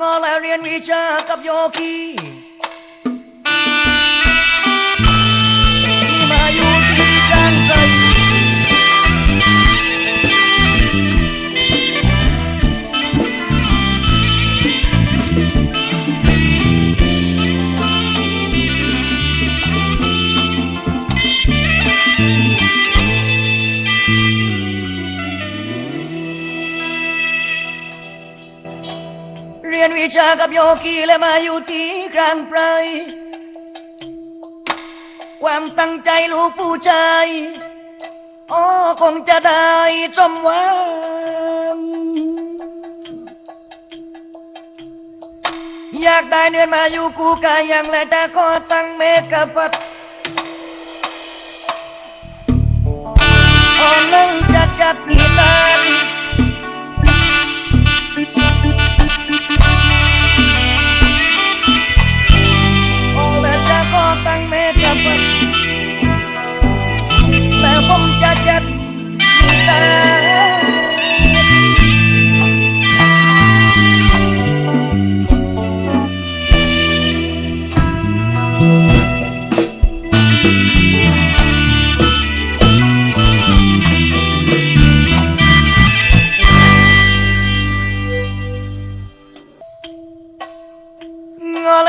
งอแล้วเรียนวิชากับโยคี ชากับโยคีและมาอยู่ที่กลางไพรความตั้งใจลูกผู้ชายอ๋อคงจะได้สมหวังอยากได้เนื้อมาอยู่กูกายยังและแต่ขอตั้งเมตกับพัดอ๋อนั่งจัดจัดนิทาน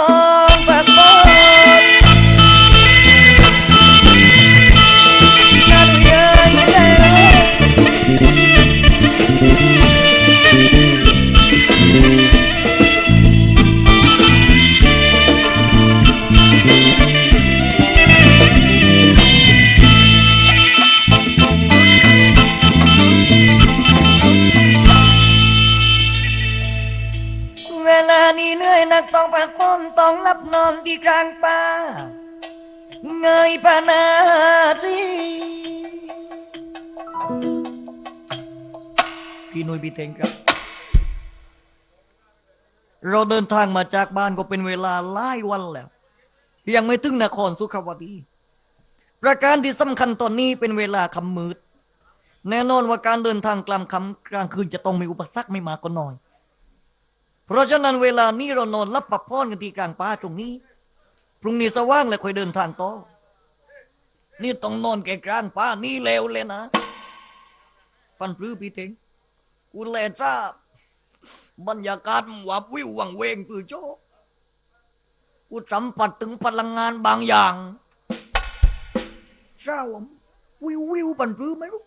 ติดตำนับ นุยพี่เทงครับ เราเดินทางมาจากบ้านก็เป็นเวลาหลายวันแล้ว ยังไม่ถึงนครสุขาวดีประการที่สำคัญตอนนี้เป็นเวลาค่ำมืด แน่นอนว่าการเดินทางกลางค่ำกลางคืนจะต้องมีอุปสรรคไม่มากก็น้อย เพราะฉะนั้นเวลานี้เรานอนรับปับพรกันที่กลางป่าตรงนี้ พรุ่งนี้สว่างแล้วค่อยเดินทางต่อ นี่ต้องนอนแก่กลางป่านี่เลวเลยนะ ปันปลื้อพี่เทง กูแลทราบบรรยากาศวับวิววังเวงปือโจกูสัมผัสถึงพลังงานบางอย่างเศร้าวิววิวปันปลื้อไหมลูก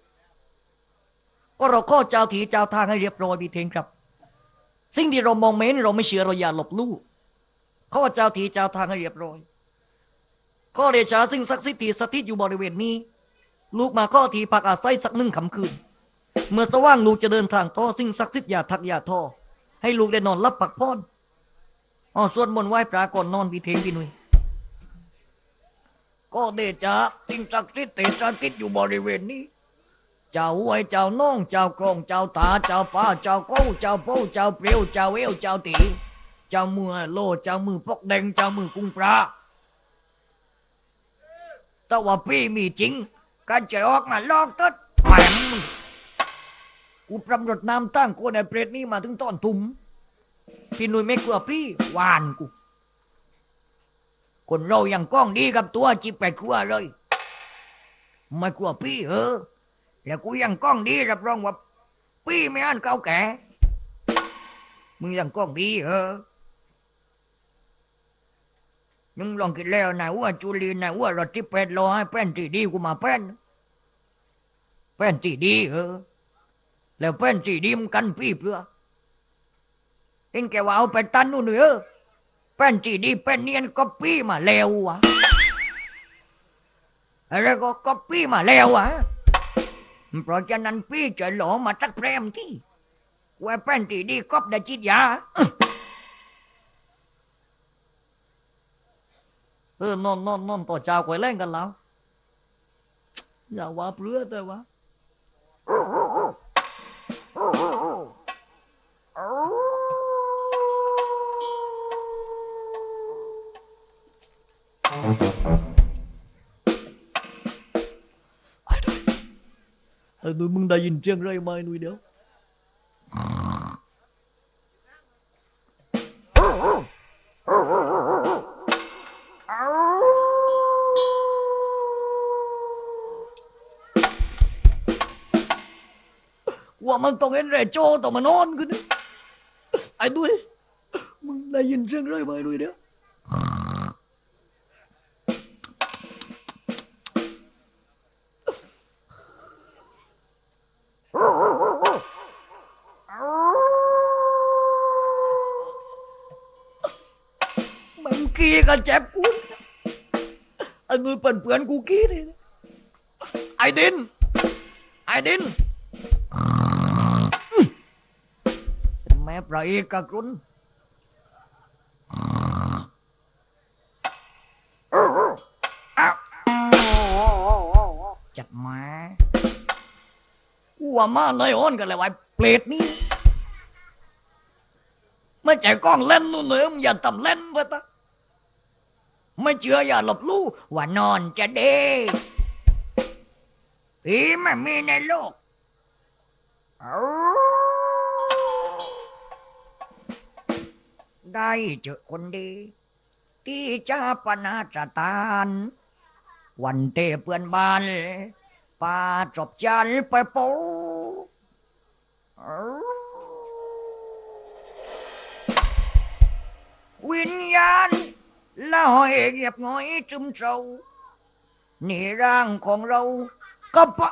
ก็เราข้อเจ้าทีเจ้าทางให้เรียบร้อยพี่เทงครับ สิ่งที่เรามองไม่เห็นเราไม่เชื่อเราอย่าหลบลู่เขาว่าเจ้าทีเจ้าทางให้เรียบร้อยข้อเดชาสิ่งศักดิ์สิทธิ์ที่สถิตอยู่บริเวณนี้ ลูกมาข้อทีพักอาศัยสักหนึ่งคำคืน เมื่อสว่างลูกจะเดินทางต่อสิ่งศักดิ์สิทธิ์อย่าทักอย่าท้อให้ลูกได้นอนรับปักพรอ๋อสวดมนต์ไหว้พระก่อนนอนพี่เทงพี่นุยก็เดชาสิ่งศักดิ์สิทธิ์ที่สถิตอยู่บริเวณนี้ เจ้าหวยเจ้าน้อง เจ้ากรองเจ้าตาเจ้าป้าเจ้าโก้เจ้าโป้เจ้าเปรียวเจ้าเอวเจ้าตีเจ้ามือโลเจ้ามือปอกแดงเจ้ามือกุ้งปลาแต่ว่าพี่มีจริงการจะออกมาลอกตัดแหม กูปรำรดน้ำตั้งกูในเปรตนี้มาถึงตอนทุ่มพี่นุ่ยไม่กลัวพี่หวานกู คนเราอยังก้องดีกับตัวจิบไปกลัวเลย ไม่กลัวพี่เออ แล้วกูยังก้องดีรับรองว่าพี่ไม่อ่านเก่าแก่มึงยังก้องดีเออมึงลองคิดแล้วนะว่าจุลีนะว่ารถที่เป็ดรอให้แป้นที่ดีกูมาแป้นแป้นที่ดีเออ แล้วแป้นที่ดีมกันพี่เพื่อเองแกว่าเอาไปตันนู่นเออแป้นที่ดีแป้นเนียนก็พี่มาแล้ววะอะไรก็ก็พี่มาแล้ววะเพราะฉะนั้นพี่จะหลอมาสักแพรมที่กูไอ้แป้นตีดีก๊อบได้จิตยาเออนอนนอนนอนต่อเจ้าก่อยแล่งกันแล้วอย่าว่าเปลือแต่ว่า ไอ้ดุยไอ้ดุยมึ งได้ยินเสียงไรไหมหนุ่ยเดียวกลัวมันต้องเห็ นแร่โจต้องมานอนกันนะไอ้ดุยมึงได้ยินเสียงไรไหมหนุ่ยเดียวมันกี้ก็เจ็บกูนะอันมือเปื่อนเปื่อนๆกูกี้นี่นะไอ้ดินไอ้ดินเป็นแม่ปลาเอกรุนอ้าวจับมากูว่ามาในอ้อนกันเลยไว้เปรตนี่ไม่ใจกล้องเล่นนู่นเลยมึงอย่าทำเล่นเว้ยตาไม่เชื่ออย่าหลบลู่ว่านอนจะเด้ผีไม่มีในโลกเอ ได้เจอคนดี ที่จะปนาจตาน วันเตเปื่อนบ้านปาจบจันไปโปเอาวิญญาณละหอยเงียบง่อยจึมเศร้านี่ร่างของเราก็ปะ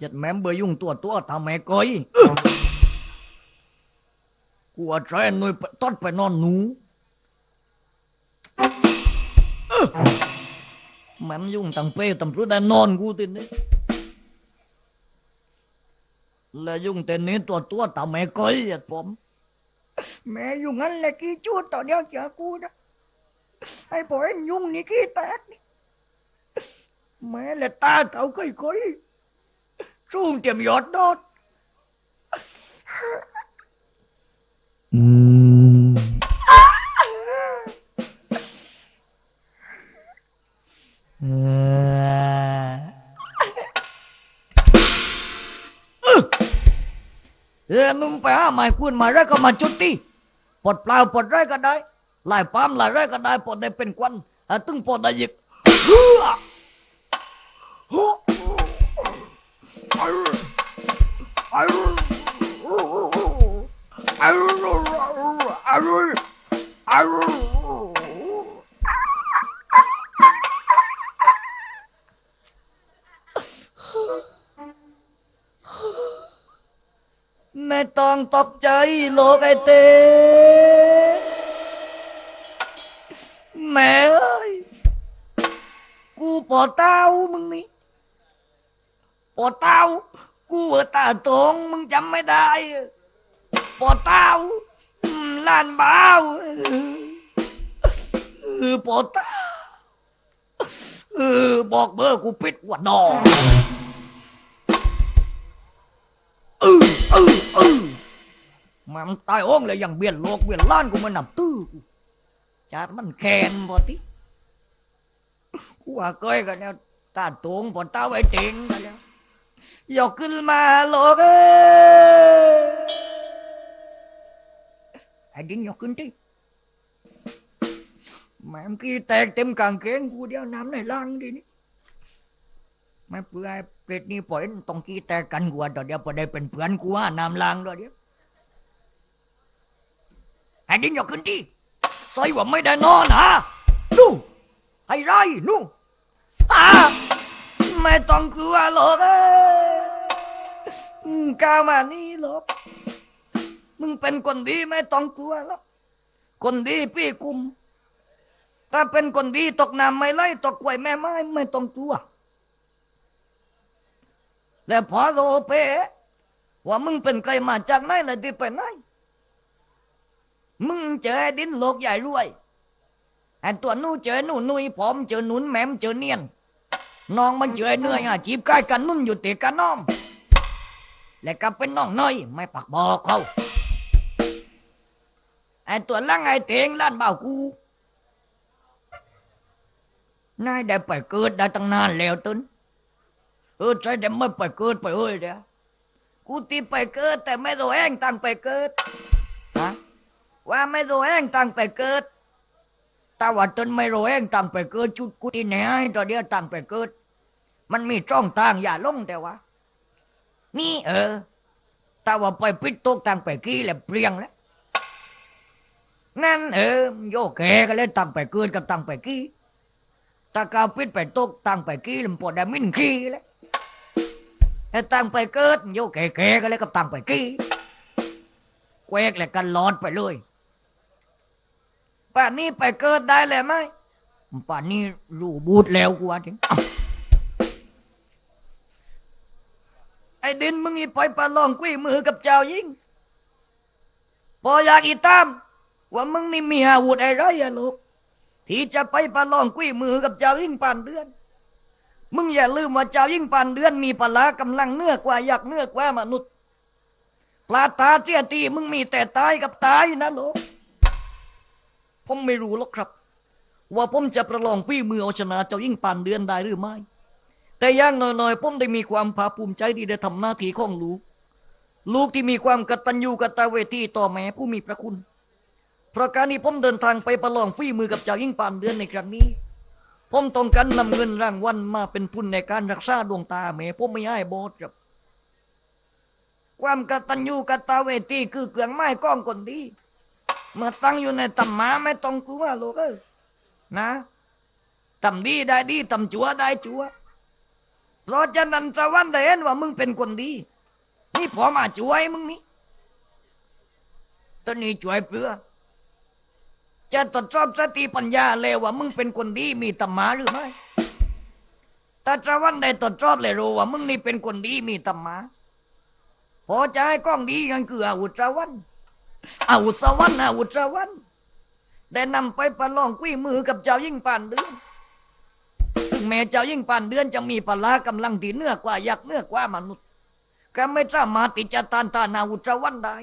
ยัดแม่มเบอร์ยุ่งตัวตัวทำแม่ก้อยอึ๊ะกูว่าใจหน่วยต้อนไปนอนหนูอึ๊ะแม่มยุ่งตั้งเป้ตั้งพรุได้นอนกูตินี่แล้วยุ่งแต่นี้ตัวตัวทำแม่ก้อยยัดผมแม่ยุ่งงั้นแหละกี่จูดต่อเดียวเจอกูนะไอ้ปอยยุ่งนี่กี่แตกนี่แม่ละตาเต่าก้อยก้อย ช่วงเตรียมยอดดอดอืมเออเออนุ่มไปหาไม้คุณมาแล้วก็มาจุดตีปลดเปล่าปลดไรก็ได้ลายปั๊มลายไรก็ได้ปลดได้เป็นควันอะตึงปลดได้หยิกเฮ้อเฮ้อ ไม่ต้องตกใจโลกไอเต้แม่เอ้ย กูปอเต้ามึงนี่ ปอเต้า กูเออตาตรงมึงจำไม่ได้ปอเต้าล้านบ้าวเออปอเต้าบอกเบอร์กูปิดหัวดอเออเออเออมันตายอ้งเลยอย่างเบียนโลกเบียนล้านกูมันนับตื้อกูจาดมันแคนพอติกูว่าก้อยกันเนี่ยตาตวงปอนตาไว้เต็งกันแล้ว ยกขึ้นมาโลกเอ้ยไอ้ดิ้งยกขึ้นดิแม่งกี้แตกเต็มกางเกงกูเดียวน้ำในล่างดินี่ไม่เปื่อยเปรตนี่ปล่อยต้องกี้ ไม่ต้องกลัวหรอกเอ้ยอืมก้ามานี่หรอกมึงเป็นคนดีไม่ต้องกลัวหรอกคนดีพี่กุม ถ้าเป็นคนดีตกน้ำไม่ไล่ตกกล้วยแม่ไม้ไม่ต้องกลัวแล้วพอโลเปว่ามึงเป็นใครมาจากไหนเลยที่ไปไหนมึงเจอดินโลกใหญ่รวยไอ้ตัวนู้เจอหนูนุยผอมเจอหนุนแหมมเจอเนียน น้องมันเจอไอ้เหนื่อยอะจีบใกล้กันนุ่นอยู่ติดกันน้อง และก็เป็นน้องน้อยไม่ปักบอกเขาไอ้ตัวล่างไอ้เตงล้านเบากูนายได้ไปเกิดได้ตั้งนานแล้วตุนเออใช่แต่ไม่ไปเกิดไปเอ้ยเดียวกูตีไปเกิดแต่ไม่รู้แองตั้งไปเกิดฮะว่าไม่รู้แองตั้งไปเกิด ต่ว่าตนไม่รู้แองตั้งไปเกิดจุดกูที่ไหนตอนเดียวตั้งไปเกิด มันมีช่องทางอย่าลงแต่ว่านี่เออแต่ว่าไปปิดตกตั้งไปกี้แล้วเปรียงแล้วนั่นเออโยกแกก็เลยตั้งไปเกิดกับตั้งไปกี้ตากาวปิดไปตกตั้งไปกี้ลำปวดได้มินขี้เลยไอ้ตั้งไปเกิดโยกแก่ๆก็เลยกับตั้งไปกี้แควกเลยกันหลอดไปเลย ป่านนี้ไปเกิดได้เลยไหมป่านนี้รูบูดแล้วกูว่าถึงเอ้าไอ้ดินมึงอีไปปลาลองกุ้ยมือกับเจ้ายิงพออยากอีตาม ว่ามึงนี่มีอาวุธอะไรอะลูกที่จะไปประลองกุ้ยมือกับเจ้ายิ่งปานเดือน มึงอย่าลืมว่าเจ้ายิ่งปานเดือน มีพละกำลังเนื้อกว่าอยักเนื้อกว่ามนุษย์ปลาตาเจียตีมึงมีแต่ตายกับตายนะลูก ผมไม่รู้หรอกครับ ว่าผมจะประลองฝีมือเอาชนะเจ้ายิ่งปานเดือนได้หรือไม่ แต่อย่างน้อยๆผมได้มีความภาคภูมิใจที่ได้ทำหน้าที่ของลูก ลูกที่มีความกตัญญูกตเวทีต่อแม่ผู้มีพระคุณ เพราะการที่ผมเดินทางไปประลองฝีมือกับเจ้ายิ่งปานเดือนในครั้งนี้ ผมต้องการนำเงินรางวัลมาเป็นทุนในการรักษาดวงตาแม่ผมไม่ให้โบสครับความกตัญญูกตเวทีคือเครื่องไม้ก้องคนดี มื่อตั้งอยู่ในตำมาไม่ต้องกลัวโลกเอ้ยนะตำดีได้ดีตำจัวได้จัวเพราะฉะนั้นสวรรค์ได้เห็นว่ามึงเป็นคนดี นี่พอมาช่วยมึงนี่ตอนนี้ช่วยเพื่อ จะตรวจสอบสติปัญญาเลยว่ามึงเป็นคนดีมีธรรมะหรือไม่ถ้าตะวันได้ตรวจสอบเลยรู้ว่ามึงนี่เป็นคนดีมีธรรมะพอจะให้กล้องดีกันคืออาวุธสวรรค์ อาวุธสวรรค์อาวุธสวรรค์ได้นำไปประลองกุ้ยมือกับเจ้ายิ่งปานเดือนถึงแม้เจ้ายิ่งปานเดือนจะมีพละกำลังที่เนื้อกว่ายักษ์เนื้อกว่ามนุษย์ก็ไม่สามารถที่จะตานทานาวุธสวรรค์ได้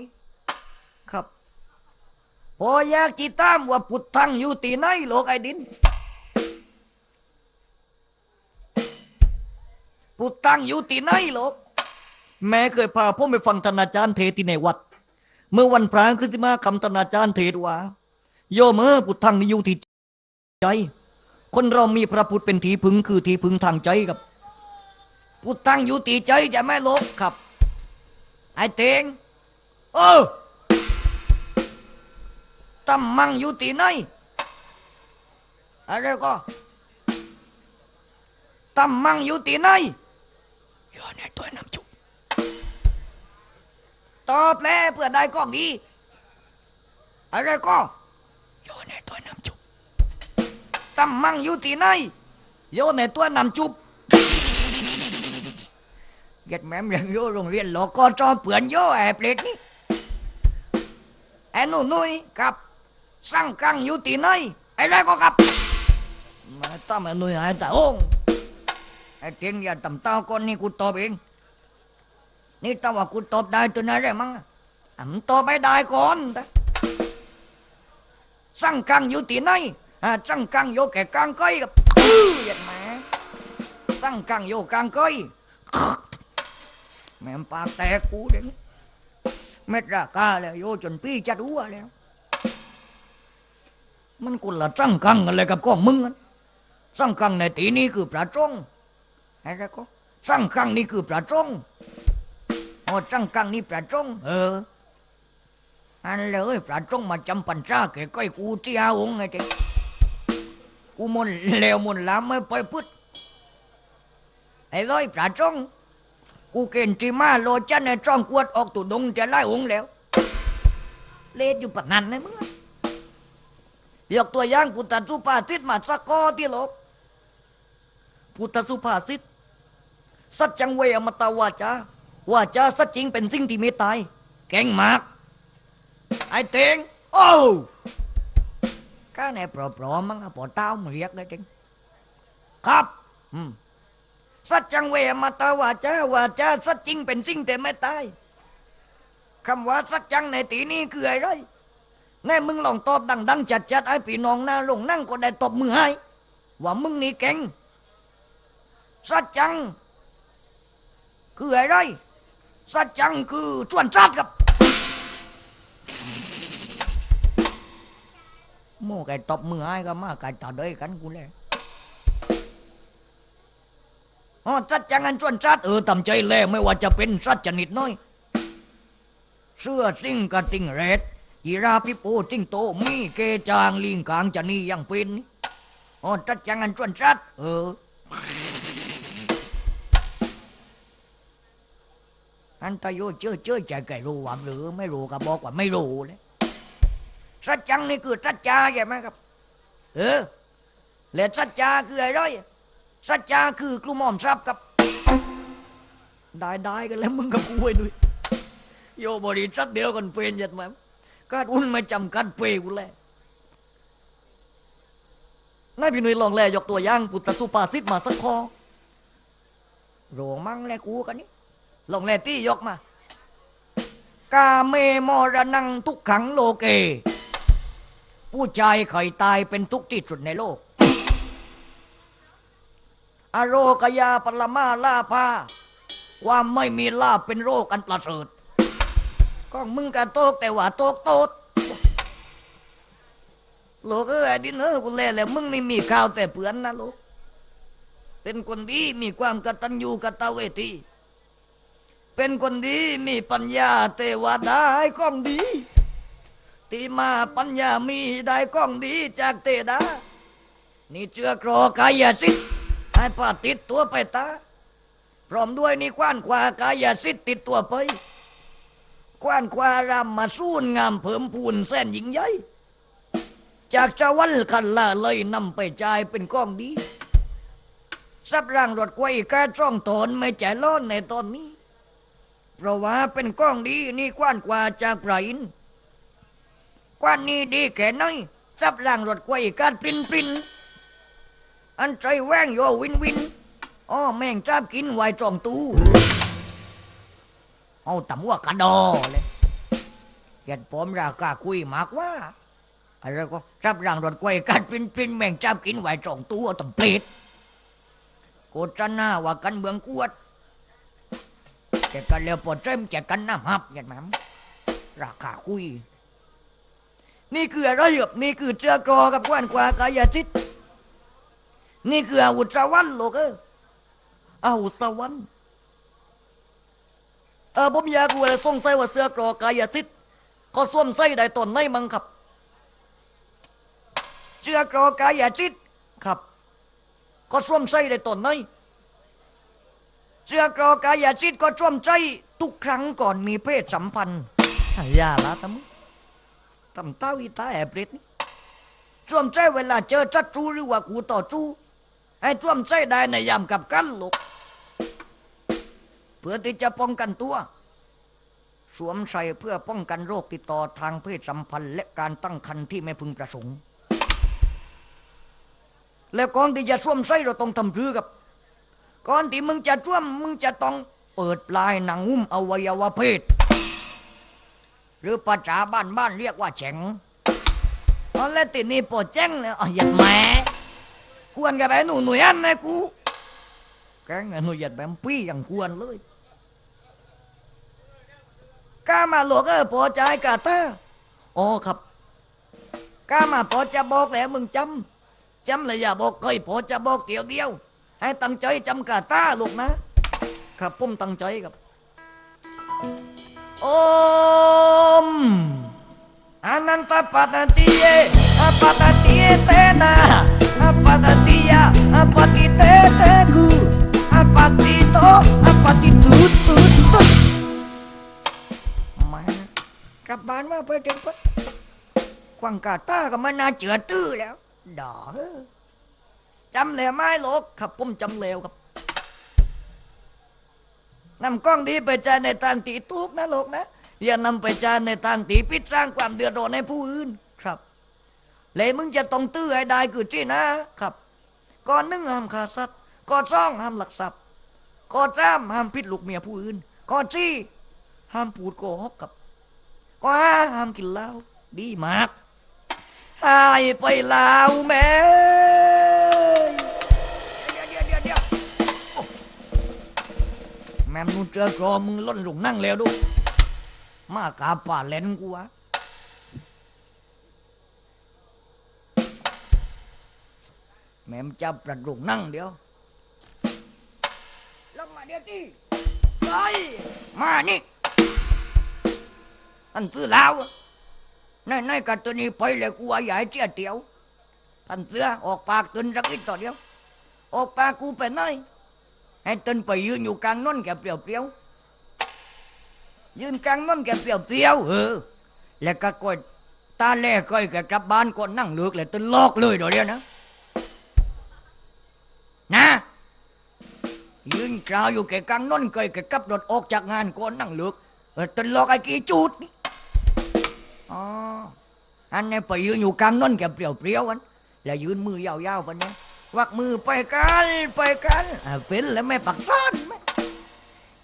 ครับพออยากจิตามว่าพุทธังอยู่ที่ไหนโลกไอ้ดิน พุทธังอยู่ที่ไหนโลก แม่เคยพาพ่อไปฟังธนาจารย์เทศที่ในวัด เมื่อวันพระขึ้นสิมาคำธนาจารย์เทศว่า โยมเออพุทธังนี่อยู่ที่ใจ คนเรามีพระพุทธเป็นทีพึงคือทีพึงทางใจครับ พุทธังยู่ที่ใจจะไม่ลกครับ ไอ้เตงเออตั้มมังยู่ที่ไหนอะไรก็ตั้มมังยู่ที่ไหนอยู่ในตัวน้ำจุ ตอบแล้วเพื่อได้กล้องดีอะไรก็อยู่ในตัวน้ำจุตั้มมังอยู่ที่ไหนอยู่ในตัวน้ำจุบเก็ดแม่มเรียนโยโรงเรียนหลอกก็จอเปื่อนโยแอบเล็ดนี่ไอ้หนูนุ้ยกับสั่งกังอยู่ที่ไหนไอ้ไรก็กับมาตั้มไอ้หนุ่ยไอ้ตาโองไอ้เทียงอย่าต่ำเต้าก่อนนี่กูตอบเอง นี่ตาว่ากูตอบได้ตัวนั้นได้มั้งอะมึงตบไม่ได้ก่อนแต่สั่งกังอยู่ที่ไหนอะสั่งกังอยู่แก่กลางก้อยกับอื้อยียดแหมสั่งกังอยู่กลางก้อยแม่ปากแตกกูเด้งเม็ดรากาแล้วโยจนพี่จัดหัวแล้ว มันกุละสั่งกังอะไรกับก้องมึงอะสั่งกังในตีนี้คือพระจงอะไรก็สั่งกังนี่คือพระจง โอ้สั่งกังนี่พระจง เอออันเลยพระจงมาจำปัญชาแกก้อยกูที่อาองไงเจ๊กูมนต์แล้วมนลามไม่ไปพุทธไอ้ร้อยพระจง กูเกณฑ์ที่มาโลจันในจ้องกวดออกตุดงจะไล่องแล้ว เลดอยู่ปากนันนะมึงอะยกตัวอย่างพุทธสุภาษิตมาสักข้อที่โลกพุทธสุภาษิตสัจจังเวอมตาวาจา ว่าจาสัจจริงเป็นสิ่งที่ไม่ตายแกงมาก ไอ้เตงโอ้ข้าในปลอมๆมั้งอะปอเต้ามาเรียกได้จริงครับอืมสัจจังเวมาตาวาจาวาจาสัจจริงเป็นจริงแต่ไม่ตายคำว่าสัจจังในตีนี้คืออะไรแน่มึงลองตอบดังๆจัดๆไอ้พี่น้องหน้าลงนั่งก็ได้ตบมือให้ว่ามึงนี่เก่งสัจจังคืออะไร สัจจังคือชวนชัดกับโม่ไก่ตบมือให้ก็มาไก่ต่อเดยกันกูแล้อ๋อสัจจังอันชวนชัดเออทำใจแล้วไม่ว่าจะเป็นสัจจนิดน้อย เสื้อซิ่งกระติ่งเรดยีราพิโปซิ่งโตมีเกจางลิงกลางจะนี่ยังเป็นอ๋อสัจจังอันชวนชัดเออ อันตโยเจอเจอใจไก่รู้ว่าหรือไม่รู้ก็บอกว่าไม่รู้เลยสัจจังนี่คือสัจจาใช่ไหมครับ เออแล้วสัจจาคืออะไรสัจจาคือกลุ่มหม่อมทรัพย์กับได้ได้กันแล้วมึงกับกูไอ้ด้วยโยบริษัทเดียวกันเป็นยัดมั้การอุ่นไม่จำกัดเปรกูแลนายพี่หนุ่ยลองแลยกตัวอย่างปุตตะสุภาษิตมาสักข้อโรงมั่งแลกูกันนี่ ลงแลตี้ยกมากาเมมรนังทุกขังโลเก ผู้ชายไข่ตายเป็นทุกข์ที่สุดในโลก อโรกยาปรมาลาภาความไม่มีลาภเป็นโรคอันประเสริฐก็มึงกะโตกแต่ว่าโตกโตดลูกเอ้ยดินเออกูแล่แล้วมึงนี่มีข้าวแต่เปือนนะลูกเป็นคนดีมีความกตัญญูกตเวที เป็นคนดีมีปัญญาเทวดาให้ก้องดีที่มาปัญญามีได้ก้องดีจากเทดานี่เจือกรอกายสิทธิ์ให้ปาติดตัวไปตาพร้อมด้วยนี่กว้านกว่ากายสิทธิ์ติดตัวไปกว้านกว่ารำมาสู้งามเพิ่มพูนแสนยิงใหญ่จากจวันคันละเลยนำไปจ่ายเป็นก้องดีสับร่างรถไว้กาจ้องตนไม่ใจร้อนในตอนนี้ เพราะว่าเป็นกล้องดีนี่กว้านกว่าจากไรอินทร์กว้านนี้ดีแค่ไหนสับร่างรถไว้การปรินปรินอันใจแว่งโยวินวินอ๋อแม่งจ้าบกินไวจองตู้เอาตำวัวกระดอเลยเหตุผมรากาคุยมากว่าอะไรก็รับร่างรถกวยกัดปรินปรินแม่งจ้าบกินไวจองตู้เอาตำเปรตโกจนาว่ากันเมืองกวด แกกันเลี้วปวดเจ้มแกกันน้ำหับเห็นไหมราคาคุย นี่คืออะไรครับนี่คือเจือกรอกับกวนกว่ากายทิตนี่คืออาวุธสวรรค์ลูกเอออาวุธสวรรค์เออผมอยากรู้อะไรสงสัยว่าเสื้อกรอกายสิทธิ์เขาสวมใส่ได้ตนไหนมังครับเสื้อกรอกายสิทธิ์ครับเขาสวมใส่ได้ตนไหน เสื้อกรอกายสิทธิ์ก็สวมใส่ทุกครั้งก่อนมีเพศสัมพันธ์อย่าละทำทำเต้าอีตาแอบเรตนี่ช่วมใจเวลาเจอจัดจูหรือว่ากูต่อจูให้ช่วมใจได้ในยามกับกันลูกเพื่อที่จะป้องกันตัว สวมใส่เพื่อป้องกันโรคติดต่อทางเพศสัมพันธ์ และการตั้งครรภ์ที่ไม่พึงประสงค์ แล้วก่อนที่จะสวมไส้เราต้องทำรือกับ ก่อนที่มึงจะสวมมึงจะต้องเปิดปลายหนังหุ้มอวัยวะเพศ หรือภาษาบ้านบ้านๆเรียกว่าแฉงตอนแรกตินี่ปวดแจ้งเลยอ๋อหยัดแม่กวนกับไอ้หนูหนุ่ยอันนะกูแกงไอ้หนูหยัดแบบปี้อย่างกวนเลยกล้ามาหลวกเออพอใจกาตาอ๋อครับกล้ามาพอจะบอกแล้วมึงจำจำเลยอย่าบอกเคยพอจะบอกเดียวเดียว ให้ตั้งใจจำกาตาลูกนะ ครับผมตั้งใจครับโอมอนันตปัตติเยอปัตติเยเตนะปัตติยะอปฏิเตเตกุอปฏิโตอปฏิตุตุตุมากลับบ้านมาเพื่อเด็กเพื่อควังกาตาก็ม่น่าเจือตื้อแล้วดอ จำแล้วไหมลูกครับผมจำแล้วครับนำกล้องดีไปใช้ในทางตีทุกนะโลกนะ อย่านำไปใช้ในทางตีพิษสร้างความเดือดร้อนให้ผู้อื่นครับเลยมึงจะต้องตื้อให้ได้คือที่นะครับ ก่อนหนึ่งห้ามฆ่าสัตว์ก่อนสองห้ามหลักทรัพย์ก่อนสามห้ามพิษลูกเมียผู้อื่นก่อนสี่ห้ามพูดโกหกกับก่อนห้าห้ามกินเหล้าดีมากหายไปลาวแม่ ม่มนูเจอกรอมึงล้นหลงนั่งแล้วดูมากาป่าเล่นกูวะแม่มจับประดุกนั่งเดียวลงมาเดี๋ยวดิไปมานี่อันตื้อลาวในในกับตัวนี้ไปเลยกูว่าใหญ่เจี๊ยเตียวอันเสือออกปากตุนสักนิดต่อเดียว ออกปากกูไปไหนให้เต้นไปยืนอยู่กลางน้นแกเปรียวเปรียวยืนกลางน้นแกเปรียวเปรียวเออแล้วก็กดตาแล่ก้อยแกกลับบ้านก่อนนั่งเลือกเลยเต้นลอกเลยเดี๋ยวเดียนะนะยืนกราวอยู่แกกลางน้นก้อยแกกลับรถออกจากงานก่อนนั่งเลือกเออต้นลอกไอ้กี่จูดนี่อ๋ออันนี้ไปยืนอยู่กลางน้นแกเปรียวเปรียวอันแล้วยืนมือยาวๆปะเนี่ย วักมือไปกันไปกันอะเป็นแล้วไม่ปักซ่อนไหม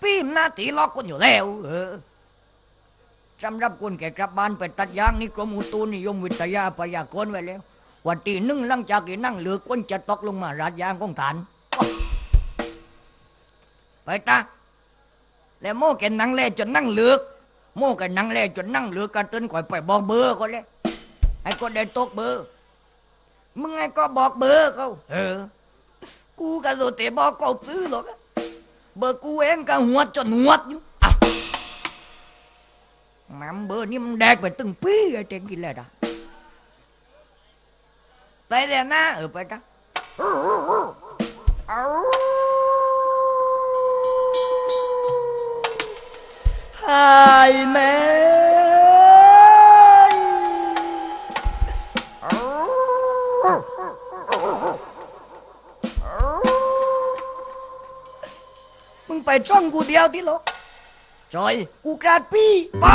พี่หน้าตีล็อกคนอยู่แล้ว เออสำหรับคนแก่กลับบ้านไปตัดยางนี่กรมอุตุนิยมวิทยาพยากรณ์ไว้แล้ว วันที่หนึ่งหลังจากที่นั่งเหลือกคนจะตกลงมาราดยางของฐาน ไปตาแล้วโม่แกนั่งเล่จนนั่งเหลือกโม่แกนั่งเล่จนนั่งเหลือกกันเต้นก่อยไปบอกเบอร์ก็เลยให้ก็ได้ตกเบอร์ มึงไงก็บอกเบอร์เขาเออ กูก็รู้แต่บอกเขาซื้อหรอกเบอร์กูเองก็หัวจนหัวอยู่อะแม่มเบอร์นี่มันแดกไปตึงปีไอ้เต็งกินเลยด่ะไปเลยนะเออไปจ้ะเอาหายแม่ ไปจ้องกูเดียวที่หรอกจอยกูกราดพี่ไป